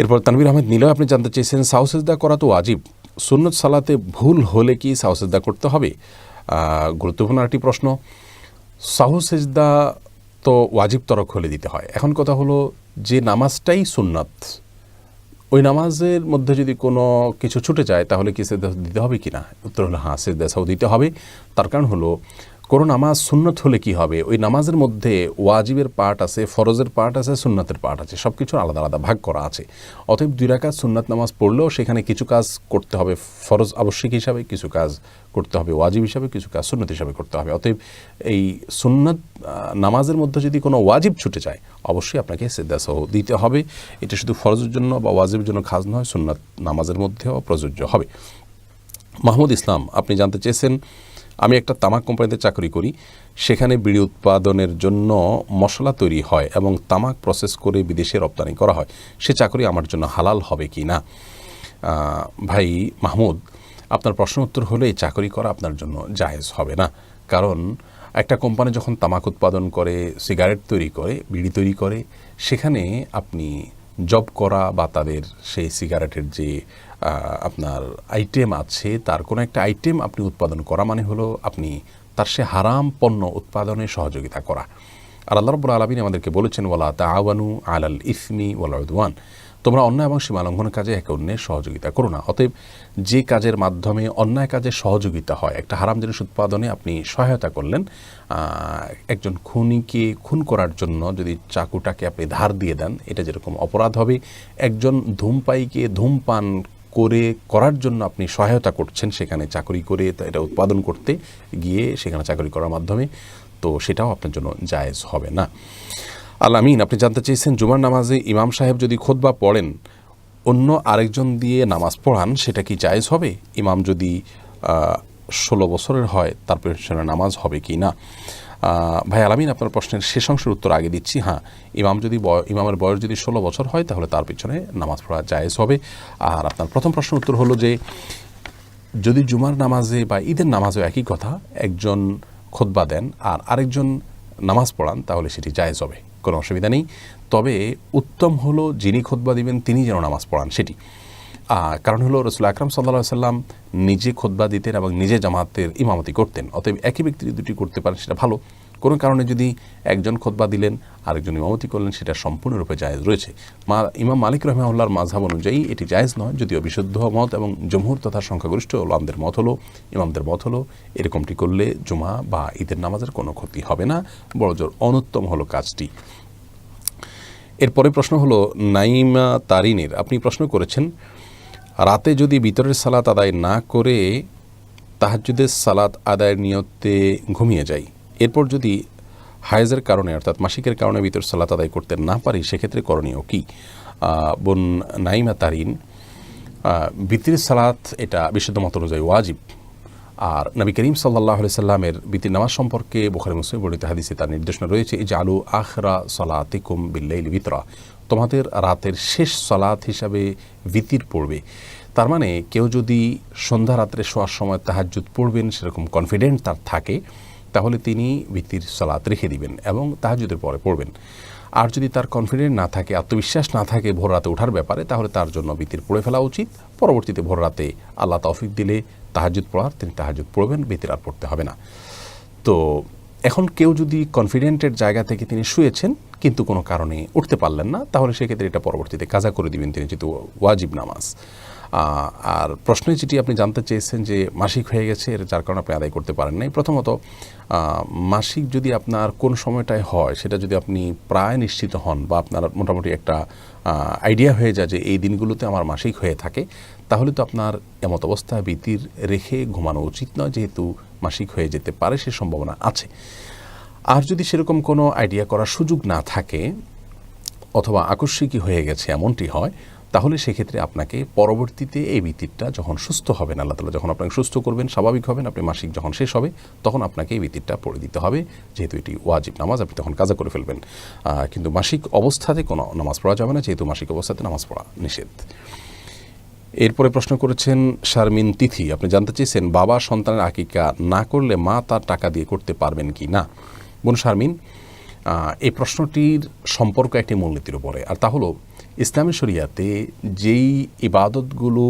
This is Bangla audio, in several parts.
এরপর তানবির আহমেদ নীলয়, আপনি জানতে চেয়েছেন সাউসেজদা করা তো আজীব সুন্নত সালাতে ভুল হলে কি সাউসেজদা করতে হবে? গুরুত্বপূর্ণ একটি প্রশ্ন। সাহসেজদা তো ওয়াজিব তরক হলে দিতে হয়। এখন কথা হলো যে নামাজটাই সুন্নাত, ওই নামাজের মধ্যে যদি কোনো কিছু ছুটে যায় তাহলে কি সেদা দিতে হবে কি না উত্তর হলো হ্যাঁ সেদা সাউ দিতে হবে। তার কারণ হলো কোনো নামাজ সুন্নত হলে কি হবে? ওই নামাজের মধ্যে ওয়াজিবের পার্ট আছে, ফরজের পার্ট আছে, সুন্নতের পার্ট আছে সব কিছুর আলাদা আলাদা ভাগ করা আছে। অতএব দুই রাকাত সুন্নাত নামাজ পড়লেও সেখানে কিছু কাজ করতে হবে ফরজ আবশ্যিক হিসাবে, কিছু কাজ করতে হবে ওয়াজিব হিসাবে, কিছু কাজ সুন্নত হিসাবে করতে হবে। অতএব এই সুন্নত নামাজের মধ্যে যদি কোনো ওয়াজিব ছুটে যায়, অবশ্যই আপনাকে সেদ্দা সহ দিতে হবে। এটা শুধু ফরজের জন্য বা ওয়াজিবের জন্য খাস নয়, সুন্নাত নামাজের মধ্যেও প্রযোজ্য হবে। মাহমুদ ইসলাম, আপনি জানতে চেয়েছেন আমি একটা তামাক কোম্পানিতে চাকরি করি, সেখানে বিড়ি উৎপাদনের জন্য মশলা তৈরি হয় এবং তামাক প্রসেস করে বিদেশে রপ্তানি করা হয়। সে চাকরি আমার জন্য হালাল হবে কি না? ভাই মাহমুদ, আপনার প্রশ্ন উত্তর হলে এই চাকরি করা আপনার জন্য জায়েজ হবে না। কারণ একটা কোম্পানি যখন তামাক উৎপাদন করে, সিগারেট তৈরি করে, বিড়ি তৈরি করে, সেখানে আপনি জব করা বা তাদের সেই সিগারেটের যে আপনার আইটেম আছে, তার কোনো একটা আইটেম আপনি উৎপাদন করা মানে হলো আপনি তার সে হারাম পণ্য উৎপাদনে সহযোগিতা করা। আর আল্লাহ রব্বুল আলমিন আমাদেরকে বলেছেন, ওয়ালা তাআওয়ানু আলাল ইসমি ওয়াল উদওয়ান। তোমরা অন্যায় এবং সীমা লঙ্ঘনের কাজে একে অন্যের সহযোগিতা করো না। অতএব যে কাজের মাধ্যমে অন্যায় কাজে সহযোগিতা হয়, একটা হারাম জিনিস উৎপাদনে আপনি সহায়তা করলেন একজন খুনিকে খুন করার জন্য যদি চাকুটাকে আপনি ধার দিয়ে দেন, এটা যেরকম অপরাধ হবে, একজন ধূমপাইকে ধূমপান করে, করার জন্য আপনি সহায়তা করছেন সেখানে চাকরি করে এটা উৎপাদন করতে গিয়ে সেখানে চাকরি করার মাধ্যমে, তো সেটাও আপনার জন্য জায়েজ হবে না। আলামিন আপনি জানতে চেয়েছেন, জুমার নামাজে ইমাম সাহেব যদি খোদবা পড়েন, অন্য আরেকজন দিয়ে নামাজ পড়ান, সেটা কি জায়েজ হবে? ইমাম যদি ষোলো বছরের হয়, তার পেছনে নামাজ হবে কি না? ভাই আলামিন, আপনার প্রশ্নের শেষ অংশের উত্তর আগে দিচ্ছি। হ্যাঁ ইমাম যদি ইমামের বয়স যদি ষোলো বছর হয়, তাহলে তার পিছনে নামাজ পড়া জায়েজ হবে। আর আপনার প্রথম প্রশ্ন উত্তর হলো যে, যদি জুমার নামাজে বা ঈদের নামাজেও একই কথা, একজন খোদবা দেন আর আরেকজন নামাজ পড়ান, তাহলে সেটি জায়েজ হবে। কোনো অসুবিধা নেই। তবে উত্তম হলো যিনি খোদবা দিবেন, তিনি যেন নামাজ পড়ান, সেটি। কারণ হলো রসুল আকরাম সাল্লা সাল্লাম নিজে খোদবা দিতেন এবং নিজে জামাতের ইমামতি করতেন। অতএব একই ব্যক্তি দুটি করতে পারেন সেটা ভালো। কোনো কারণে যদি একজন খোদবা দিলেন, আরেকজন ইমামতি করলেন, সেটা সম্পূর্ণরূপে জায়েজ রয়েছে। মা, ইমাম মালিক রহমাউল্লাহর মাঝহাব অনুযায়ী এটি জায়েজ নয়, যদিও বিশুদ্ধ মত এবং জমহুর তথা সংখ্যাগরিষ্ঠ ওলামদের মত হলো, ইমামদের মত হলো, এরকমটি করলে জুমা বা ঈদের নামাজের কোনো ক্ষতি হবে না, বড়জোর অনুত্তম হলো কাজটি। এরপরে প্রশ্ন হলো, নাইমা তারিনের, আপনি প্রশ্ন করেছেন রাতে যদি বিতরের সালাত আদায় না করে তাহাজুদের সালাত আদায়ের নিয়তে ঘুমিয়ে যাই। এরপর যদি হায়েজের কারণে, অর্থাৎ মাসিকের কারণে বিতর সালাত আদায় করতে না পারি, সেক্ষেত্রে করণীয় কি? বোন নাইমা তারিন বিতির সালাত এটা বিশুদ্ধ মত অনুযায়ী ওয়াজিব। আর নবী করিম সাল্লাহ সাল্লামের বিতির নামাজ সম্পর্কে বোখারি মুসলিম বর্ণিত হাদিসে তার নির্দেশনা রয়েছে যে আলু আখরা সলাতিকুম বিল্লাইল বিতরা তোমাদের রাতের শেষ সলাত হিসাবে বিতির পড়বে। তার মানে কেউ যদি সন্ধ্যা রাত্রে শোয়ার সময় তাহাজ্জুদ পড়বেন, সেরকম কনফিডেন্ট তার থাকে, তাহলে তিনি ভিত্তির সালাত রেখে দিবেন এবং তাহাজুদের পরে পড়বেন। আর যদি তার কনফিডেন্ট না থাকে, আত্মবিশ্বাস না থাকে ভোর রাতে ওঠার ব্যাপারে, তাহলে তার জন্য ভিত্তির পড়ে ফেলা উচিত। পরবর্তীতে ভোর রাতে আল্লাহ তৌফিক দিলে তাহাজুদ পড়ার, তিনি তাহাজুদ পড়বেন বেতের আর পড়তে হবে না। তো এখন কেউ যদি কনফিডেন্টের জায়গা থেকে তিনি শুয়েছেন, কিন্তু কোনো কারণে উঠতে পারলেন না, তাহলে সেক্ষেত্রে এটা পরবর্তীতে কাজা করে দিবেন তিনি, যেহেতু ওয়াজিব নামাজ। আর প্রশ্নে যেটি আপনি জানতে চেয়েছেন যে মাসিক হয়ে গেছে এর যার কারণে আপনি আদায় করতে পারেন নাই। প্রথমত মাসিক যদি আপনার কোন সময়টায় হয়, সেটা যদি আপনি প্রায় নিশ্চিত হন বা আপনার মোটামুটি একটা আইডিয়া হয়ে যায় যে এই দিনগুলোতে আমার মাসিক হয়ে থাকে, তাহলে তো আপনার এমত অবস্থায় বিতির রেখে ঘুমানো উচিত নয়, যেহেতু মাসিক হয়ে যেতে পারে, সে সম্ভাবনা আছে। আর যদি সেরকম কোনো আইডিয়া করার সুযোগ না থাকে, অথবা আকস্মিকই হয়ে গেছে, এমনটি হয় তাহলে সেক্ষেত্রে আপনাকে পরবর্তীতে এই ভিত্তিরটা যখন সুস্থ হবেন, আল্লাহ তালা যখন আপনাকে সুস্থ করবেন, স্বাভাবিক হবেন, আপনি মাসিক যখন শেষ হবে, তখন আপনাকে এই ভিত্তিরটা পড়ে দিতে হবে। যেহেতু এটি ওয়াজিব নামাজ, আপনি তখন কাজা করে ফেলবেন। কিন্তু মাসিক অবস্থাতে কোনো নামাজ পড়া যাবে না, যেহেতু মাসিক অবস্থাতে নামাজ পড়া নিষেধ। এরপরে প্রশ্ন করেছেন শারমিন তিথি, আপনি জানতে চেয়েছেন বাবা সন্তানের আকিকা না করলে মা তার টাকা দিয়ে করতে পারবেন কি না? বোন শারমিন এই প্রশ্নটির সম্পর্ক একটি মূলনীতির উপরে, আর তা হলো, ইসলামী শরিয়াতে যেই ইবাদতগুলো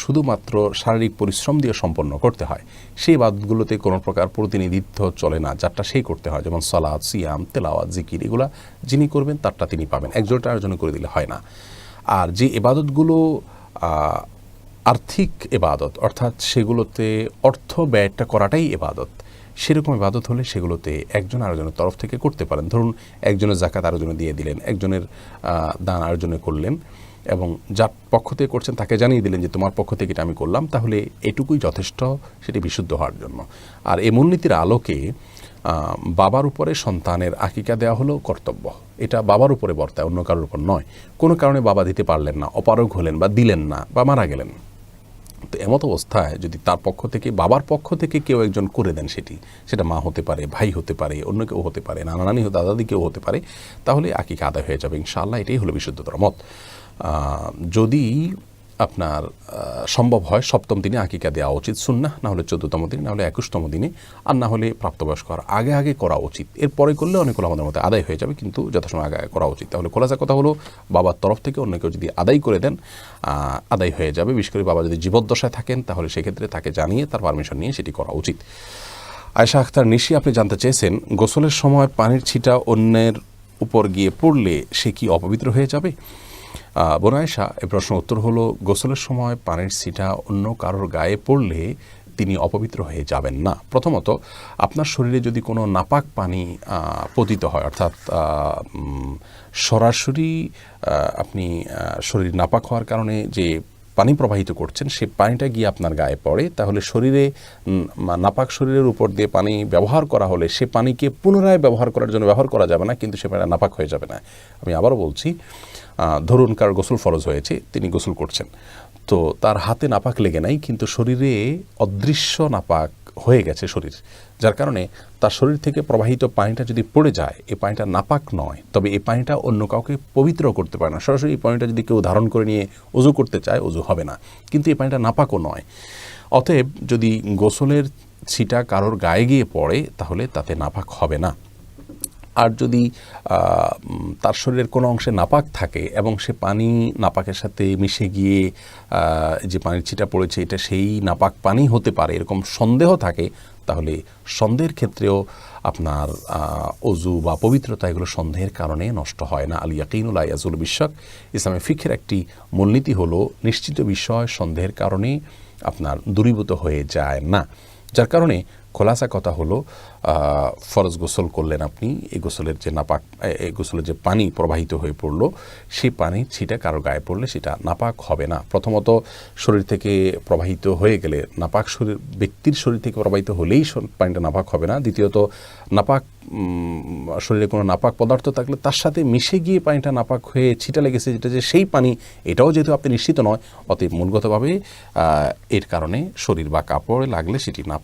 শুধুমাত্র শারীরিক পরিশ্রম দিয়ে সম্পন্ন করতে হয়, সেই ইবাদতগুলোতে কোনো প্রকার প্রতিনিধিত্ব চলে না, যারটা সেই করতে হয়, যেমন সালাদ সিয়াম, তেলাওয়াত, জিকির, এগুলা যিনি করবেন তারটা তিনি পাবেন একজনটা আয়োজন করে দিলে হয় না। আর যে ইবাদতগুলো আর্থিক এবাদত অর্থাৎ সেগুলোতে অর্থ ব্যয়টা করাটাই এবাদত সেরকম ইবাদত হলে সেগুলোতে একজন আরেকজনের তরফ থেকে করতে পারেন। ধরুন, একজনের জাকাত আরেকজনে দিয়ে দিলেন, একজনের দান আরেকজনে করলেন এবং যার পক্ষ থেকে করছেন তাকে জানিয়ে দিলেন যে তোমার পক্ষ থেকে এটা আমি করলাম, তাহলে এটুকুই যথেষ্ট, সেটি বিশুদ্ধ হওয়ার জন্য। আর এই মূলনীতির আলোকে বাবার উপরে সন্তানের আকিকা দেওয়া হলো কর্তব্য। এটা বাবার উপরে বর্তায়, অন্য কারোর উপর নয়। কোনো কারণে বাবা দিতে পারলেন না, অপারগ হলেন বা দিলেন না বা মারা গেলেন। তো এমত অবস্থায় যদি তার পক্ষ থেকে, বাবার পক্ষ থেকে কেউ একজন করে দেন সেটি, সেটা মা হতে পারে, ভাই হতে পারে, অন্য কেউ হতে পারে, নানা নানি দাদাদি দাদি কেউ হতে পারে, তাহলে আকিকা আদায় হয়ে যাবে, ইনশাআল্লাহ, এটাই হলো বিশুদ্ধতর মত। যদি আপনার সম্ভব হয় সপ্তম দিনে আকিকা দেওয়া উচিত সুন্না না হলে চোদ্দতম দিনে, না হলে একুশতম দিনে, আর না হলে প্রাপ্তবয়স্ক হওয়ার আগে আগে করা উচিত। এরপরে করলে অনেকগুলো আমাদের মধ্যে আদায় হয়ে যাবে, কিন্তু যথাসময় আগে করা উচিত। তাহলে খোলাসা কথা হলো, বাবার তরফ থেকে অন্য কেউ যদি আদায় করে দেন আদায় হয়ে যাবে। বিশেষ করে বাবা যদি জীবদ্দশায় থাকেন, তাহলে সেক্ষেত্রে তাকে জানিয়ে তার পারমিশন নিয়ে সেটি করা উচিত। আয়শা আখতার নিশি আপনি জানতে চেয়েছেন, গোসলের সময় পানির ছিটা অন্যের উপর গিয়ে পড়লে সে কি অপবিত্র হয়ে যাবে? আহ, বোন আয়েশা এই প্রশ্ন উত্তর হলো গোসলের সময় পানির ছিটা অন্য কারোর গায়ে পড়লে তিনি অপবিত্র হয়ে যাবেন না। প্রথমত আপনার শরীরে যদি কোনো নাপাক পানি পতিত হয় অর্থাৎ সরাসরি আপনি শরীর নাপাক হওয়ার কারণে যে পানি প্রবাহিত করছেন সে পানিটা গিয়ে আপনার গায়ে পড়ে। তাহলে শরীরে নাপাক শরীরের উপর দিয়ে পানি ব্যবহার করা হলে সে পানিকে পুনরায় ব্যবহার করার জন্য ব্যবহার করা যাবে না কিন্তু সে পানিটা নাপাক হয়ে যাবে না। আমি আবারও বলছি ধরুন কার গোসল ফরজ হয়েছে, তিনি গোসল করছেন। তো তার হাতে নাপাক লেগে নাই, কিন্তু শরীরে অদৃশ্য নাপাক হয়ে গেছে শরীর, যার কারণে তার শরীর থেকে প্রবাহিত পানিটা যদি পড়ে যায় এই পানিটা নাপাক নয়। তবে এই পানিটা অন্য কাউকে পবিত্র করতে পারে না। সরাসরি এই পানিটা যদি কেউ ধারণ করে নিয়ে অজু করতে চায়, অজু হবে না। কিন্তু এই পানিটা নাপাকও নয়। অতএব যদি গোসলের ছিটা কারোর গায়ে গিয়ে পড়ে, তাহলে তাতে নাপাক হবে না। আর যদি তার শরীরের কোনো অংশে নাপাক থাকে এবং সে পানি নাপাকের সাথে মিশে গিয়ে যে পানির ছিটা পড়েছে এটা সেই নাপাক পানি হতে পারে, এরকম সন্দেহ থাকে, তাহলে সন্দেহের ক্ষেত্রেও আপনার অজু বা পবিত্রতা এগুলো সন্দেহের কারণে নষ্ট হয় না। আল ইয়াকিনুল আয়াজুল বিশ্বাক, ইসলামী ফিখের একটি মূলনীতি হলো, নিশ্চিত বিষয় সন্দেহের কারণে আপনার দূরীভূত হয়ে যায় না। যার কারণে খোলাসা কথা হলো ফরজ গোসল করলেন আপনি এই গোসলের যে নাপাক, এ- গোসলের যে পানি প্রবাহিত হয়ে পড়ল সেই পানির ছিটা কারও গায়ে পড়লে সেটা নাপাক হবে না। প্রথমত শরীর থেকে প্রবাহিত হয়ে গেলে নাপাক শরীর, ব্যক্তির শরীর থেকে প্রবাহিত হলেই পানিটা নাপাক হবে না। দ্বিতীয়ত, নাপাক শরীরে কোনো নাপাক পদার্থ থাকলে তার সাথে মিশে গিয়ে পানিটা নাপাক হয়ে ছিটা লেগেছে যেটা যে সেই পানি, এটাও যেহেতু আপনি নিশ্চিত নয়, অতএব মূলগতভাবে এর কারণে শরীর বা কাপড়ে লাগলে সেটি নাপাক